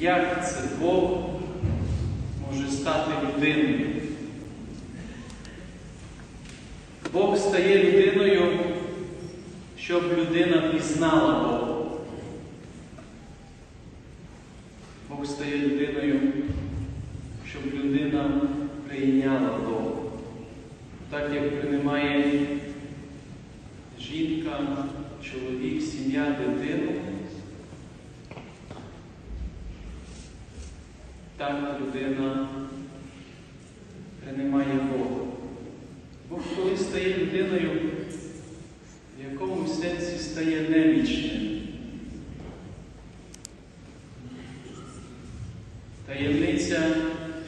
як це Бог може стати людиною. Бог стає людиною, щоб людина пізнала Бога. Бог стає людиною, щоб людина прийняла Бога. Так як приймає жінка, чоловік, сім'я, дитину, так людина приймає Бога. Бог, коли стає людиною, в якомусь сенсі стає немічним. Таємниця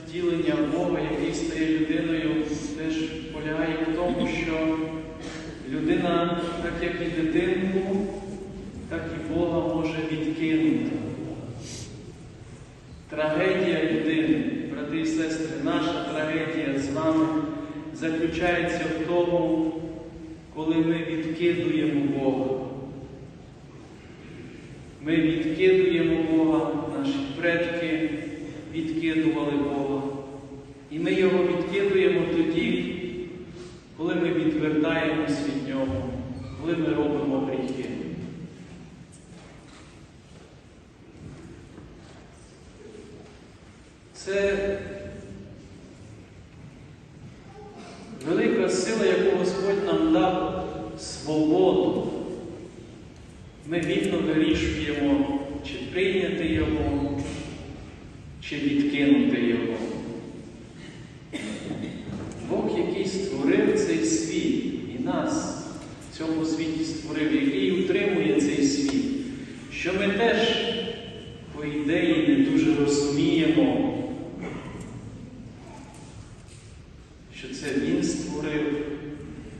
втілення Бога, який стає людиною, теж полягає в тому, що людина, так як і дитинку, так і Бога може відкинути. Трагедія людини, брати і сестри, наша трагедія з вами заключається в тому, коли ми відкидуємо Бога. Ми відкидуємо Бога, наші предки відкидували Бога. І ми його відкидуємо тоді, коли ми відвертаємось від Нього, коли ми робимо Ми вільно вирішуємо, чи прийняти Його, чи відкинути Його. Бог, який створив цей світ і нас в цьому світі створив, який утримує цей світ, що ми теж, по ідеї, не дуже розуміємо, що це Він створив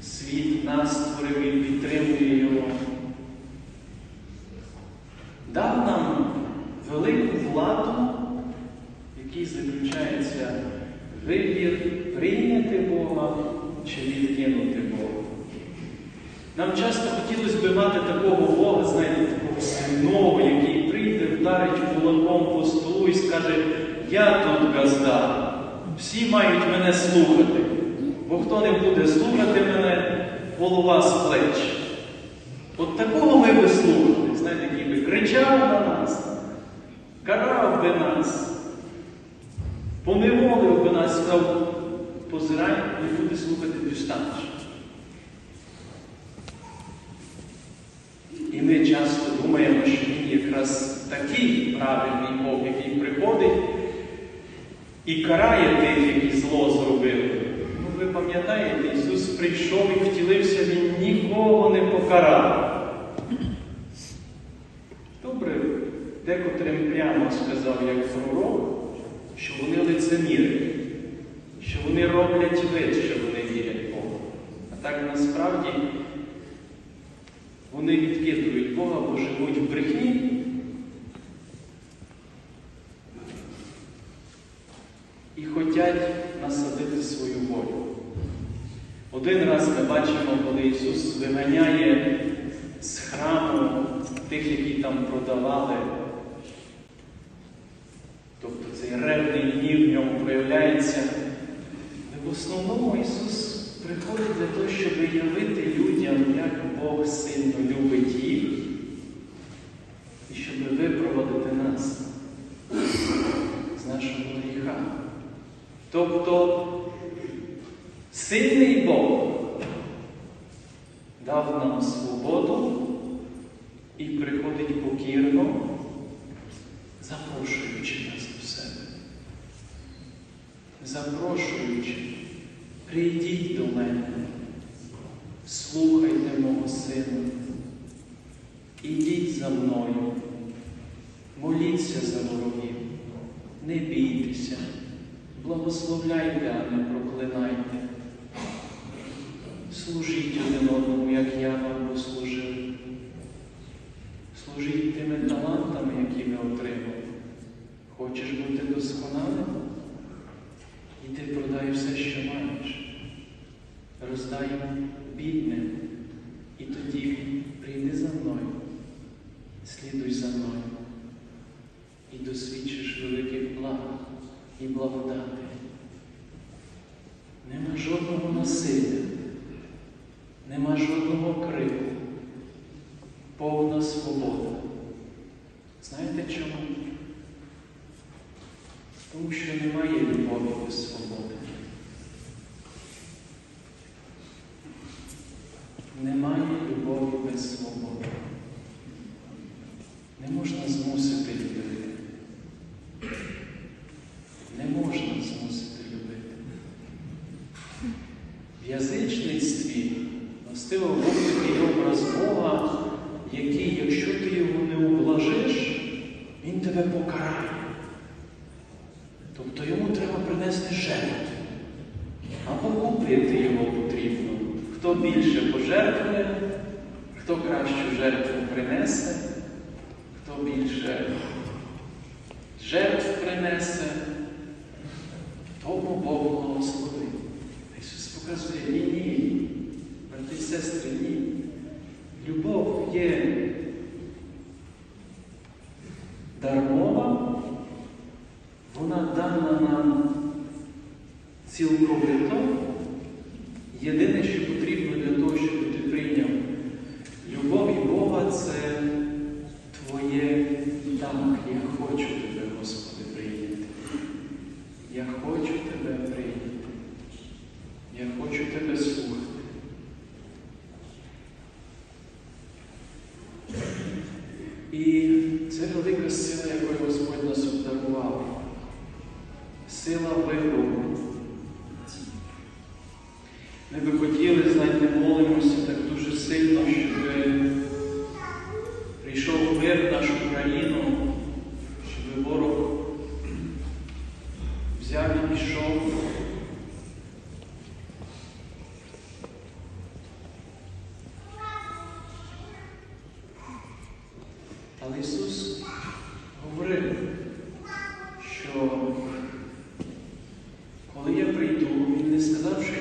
світ, нас створив і підтримує його. Дав нам в якій заключається вибір прийняти Бога чи відкинути Бога. Нам часто хотілося б мати такого Бога, знаєте, такого сильного, який прийде, вдарить кулаком по столу і скаже, я тут газда. Всі мають мене слухати, бо хто не буде слухати мене, голова з плеч. От такого ми би слухали, знаєте, який би кричав на нас, карав би нас, поневолив би нас, сказав, позирай, не буде слухати дістанеш. І ми часто думаємо, що він якраз такий правильний Бог, який приходить і карає тих, які зло зробили. Ну, ви пам'ятаєте, Ісус прийшов і втілився, Він нікого не покарав. Добре, декотрим прямо сказав, як пророк, що вони лицеміри, що вони роблять вид, що вони вірять Богу. А так насправді вони відкидують Бога, бо живуть в брехні. І хочуть насадити свою волю. Один раз ми бачимо, коли Ісус виганяє з храму тих, які там продавали. Тобто цей ревний гнів в ньому проявляється. В основному Ісус приходить для того, щоб явити людям, як Бог сильно любить їх, і щоб випроводити нас з нашого гріха. Тобто сильний Бог дав нам свободу і приходить покірно, запрошуючи нас до себе. Запрошуючи, прийдіть до мене, слухайте мого сина, ідіть за мною, моліться за ворогів, не бійтеся, благословляйте, а не проклинайте. Служіть один одному, як я вам послужив. Служіть тими талантами, які ви отримали. Хочеш бути досконалим? Іди продай все, що маєш. Роздай бідним. І благодати. Нема жодного насилля, нема жодного крику, повна свобода. Знаєте чому? Тому що немає любові без свободи. Немає любові без свободи. Не можна змусити любити. Не можна змусити любити. В язичництві властиво був такий образ Бога, який, якщо ти його не ублажиш, він тебе покарає. Тобто йому треба принести жертву. Або купити його потрібно. Хто більше пожертвує, хто кращу жертву принесе, хто більше жертв принесе, тому Бог благословить. Ісус показує ні, ні, брати і сестри, ні. Любов є дармова, вона дана нам цілковито. se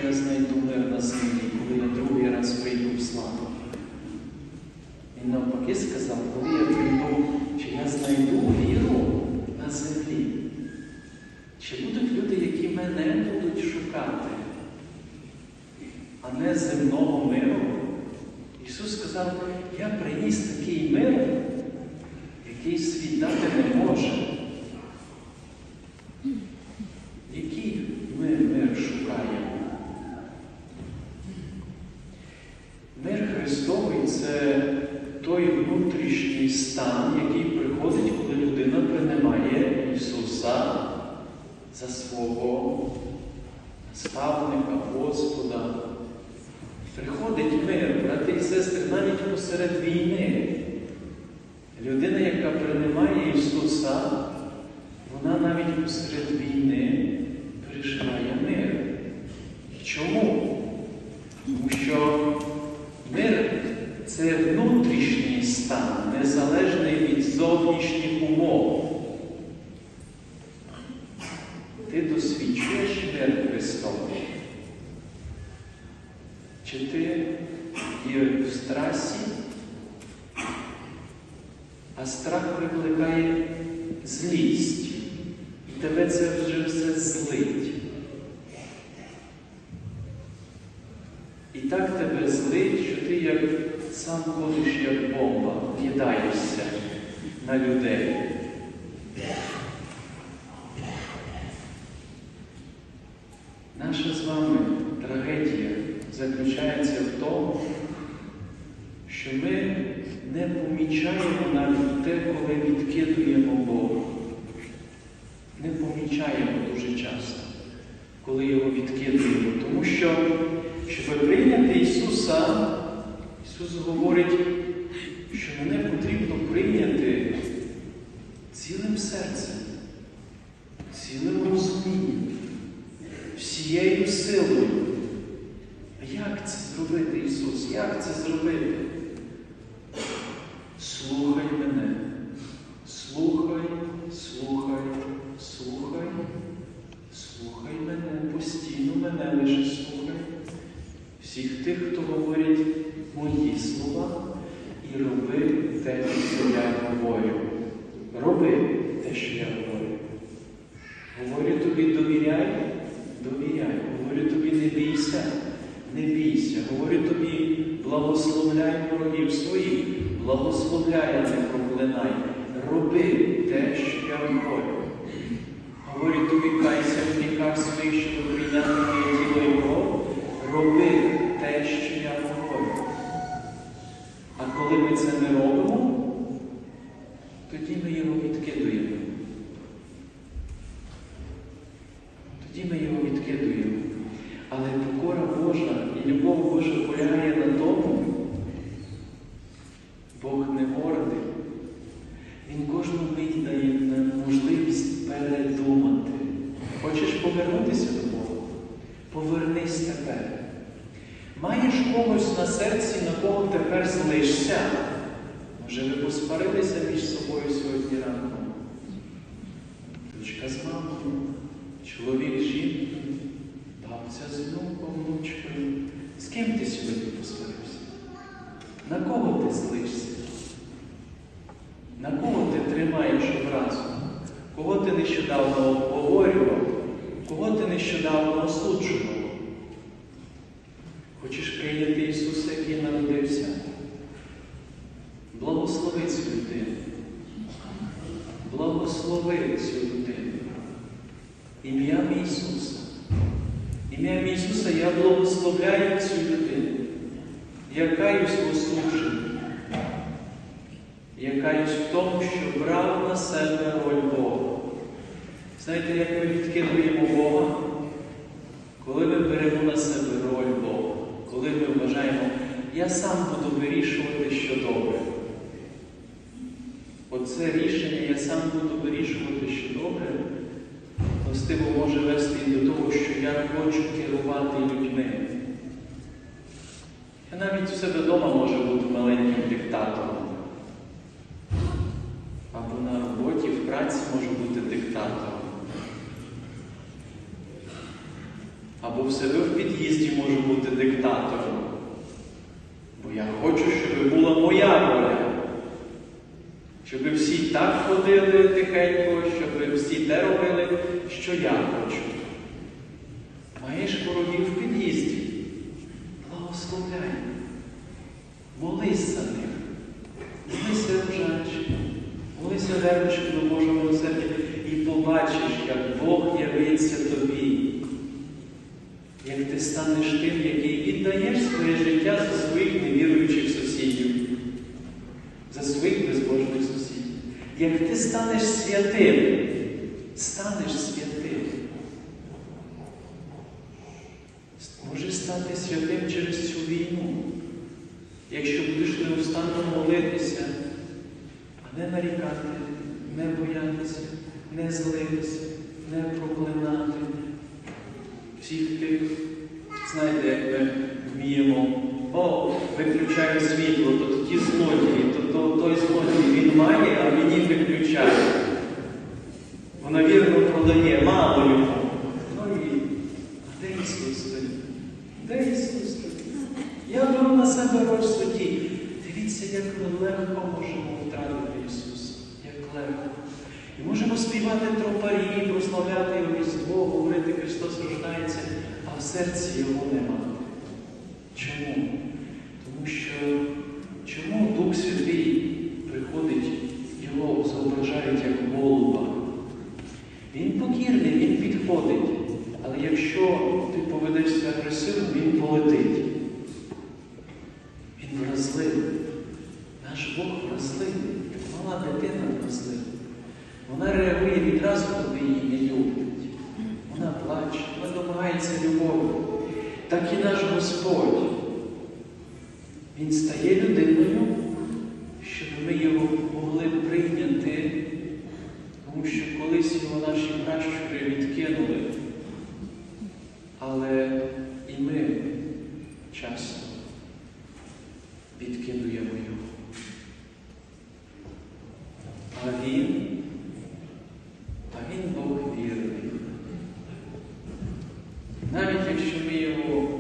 я знайду мир на землі, коли я другий раз прийду в славу. Він навпаки сказав, коли я прийду, чи я знайду віру на землі. Чи будуть люди, які мене будуть шукати, а не земного миру? Ісус сказав, я приніс такий мир, який світ дати не може. Який ми мир шукаємо? Мир Христовий це той внутрішній стан, який приходить, коли людина приймає Ісуса за свого наставника, Господа. Приходить мир, брати і сестри, навіть посеред війни. Людина, яка приймає Ісуса, вона навіть посеред війни переживає мир. Чому? Тому що мир це внутрішній стан, незалежний від зовнішніх умов. Ти досвідчуєш мир Христовий? Чи ти є в страсі? А страх викликає злість. І тебе це вже все злить. І так тебе злить, що ти як сам ходиш, як бомба, кидаєшся на людей. Наша з вами трагедія заключається в тому, що ми не помічаємо навіть те, коли відкидуємо Бога. Не помічаємо дуже часто, коли його відкидуємо. Тому що, щоб прийняти Ісуса, Ісус говорить, що мене потрібно прийняти цілим серцем, цілим розумінням, всією силою. А як це зробити, Ісус? Як це зробити? не бійся, говорю тобі, благословляй ворогів своїх, благословляй, а не проклинай, роби те, що я роблю. Говорю тобі, кайся в гріхах своїх, щоб прийняти. Бог не гордий. Він кожну мить дає нам можливість передумати. Хочеш повернутися до Бога? Повернись тепер. Маєш когось на серці, на кого тепер злишся? Може, ви посварилися між собою сьогодні ранком? Дочка з мамою, чоловік з жінкою, бабця з внуком, внучкою. З ким ти сьогодні посварився? На кого ти злишся? На кого ти тримаєш образу? Кого ти нещодавно обговорював? Кого ти нещодавно осуджував? Хочеш прийняти Ісуса, який народився? Благослови цю людину. Благослови цю людину. Ім'ям Ісуса. Ім'ям Ісуса я благословляю цю людину. Я каюсь в осудженні. Я каюсь в тому, що брав на себе роль Бога. Знаєте, як ми відкидуємо Бога? Коли ми беремо на себе роль Бога, коли ми вважаємо, я сам буду вирішувати, що добре. Оце рішення я сам буду вирішувати, що добре, властиво може вести і до того, що я хочу керувати людьми. Я навіть у себе вдома можу бути маленьким диктатором. Або на роботі, в праці можу бути диктатором. В себе в під'їзді можу бути диктатором. Бо я хочу, щоб була моя воля. Щоб всі так ходили тихенько, щоб всі те робили, що я хочу. Маєш ворогів в під'їзді. Благословляй. Молись за них. Молися рожачі. Молися вернучи до Божого милосердя і побачиш, як Бог явиться тобі. Як ти станеш тим, який віддаєш своє життя за своїх невіруючих сусідів, за своїх безбожних сусідів. Як ти станеш святим, станеш святим. Можеш стати святим через цю війну, якщо будеш неустанно молитися, а не нарікати, не боятися, не злитися, не проклинати. Всіх тих, знаєте, як ми вміємо, о, виключаю світло, то ті злодії, то, то той злодій він має, а мені виключає. Вона вірно продає, мало йому. Ну і де Ісус тоді? Де Ісус тоді? Я беру на себе роль судді. Дивіться, як ми легко можемо втратити Ісуса. Як легко. І можемо співати тропарі, прославляти Його Різдво, говорити Христос рождається, а в серці Його нема. Чому? Тому що чому Дух Святий приходить, його зображають як голуба? Він покірний, він підходить. Але якщо ти поведешся агресивно, він полетить. Він вразливий. Наш Бог вразливий, як мала дитина вразлива. Вона реагує відразу, коли її не люблять. Вона плаче, вона домагається любові. Так і наш Господь. Він стає людиною, щоб ми його могли прийняти, тому що колись його наші пращури відкинули. Але і ми часто відкидуємо його. А він, а він Бог вірний. Навіть якщо ми його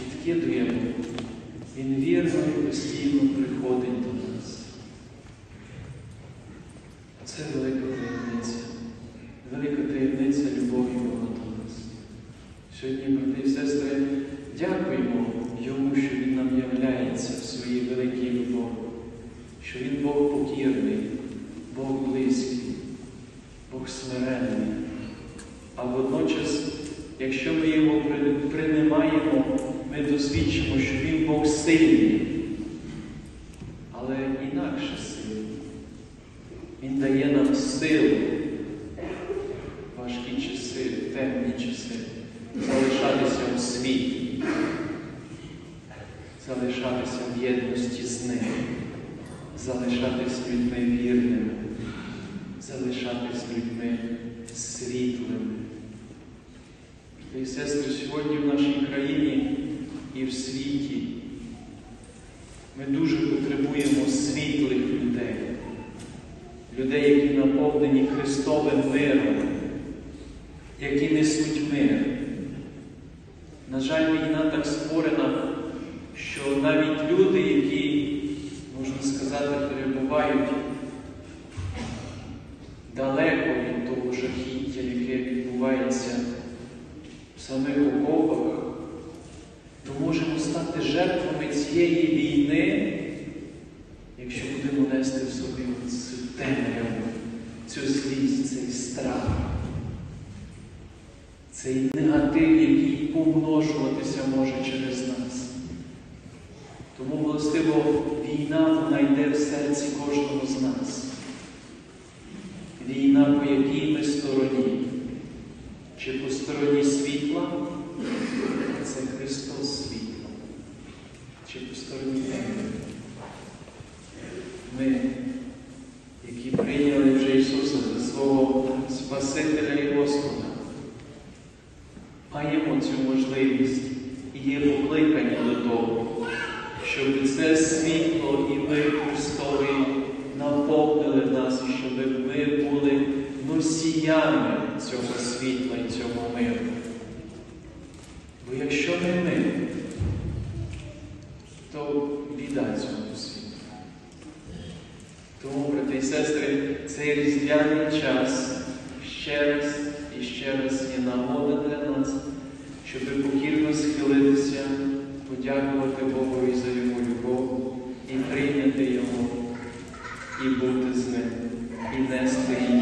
відкидуємо, він вірно і постійно приходить до нас. Це велика таємниця, велика таємниця любові Бога до нас. Сьогодні, брати і сестри, дякуємо Йому, що покірний, Бог близький, Бог смиренний. А водночас, якщо ми його принимаємо, ми досвідчимо, що Він Бог сильний, але інакше сильний. Він дає нам силу в важкі часи, в темні часи, залишатися у світі, залишатися в єдності з ним, залишатися людьми вірними, залишатися людьми світлими. Брати І сестри, сьогодні в нашій країні і в світі ми дуже потребуємо світлих людей, людей, які наповнені Христовим миром, які несуть мир. На жаль, війна так створена, що навіть люди, які, можна сказати, перебувають далеко від того жахіття, яке відбувається самих окопах, то можемо стати жертвами цієї війни, якщо будемо нести в собі цю темряву, цю злість, цей страх, цей негатив, який помножуватися може через нас. Тому, властиво, війна вона йде в серці кожного з нас. Війна, по якій ми стороні, чи по стороні світла, це Христос світло, чи по стороні. Ми, які прийняли вже Ісуса за свого Спасителя і Господа, маємо цю можливість і є покликані до того, щоб це світло і мир Христовий наповнили нас, і щоб ми були носіями цього світла і цього миру. Бо якщо не ми, то біда цьому світу. Тому, брати і сестри, цей різдвяний час ще раз і ще раз є нагода для нас, щоб покірно схилитися, подякувати Богу за Його любов і прийняти Його, і бути з ним, і нести іншим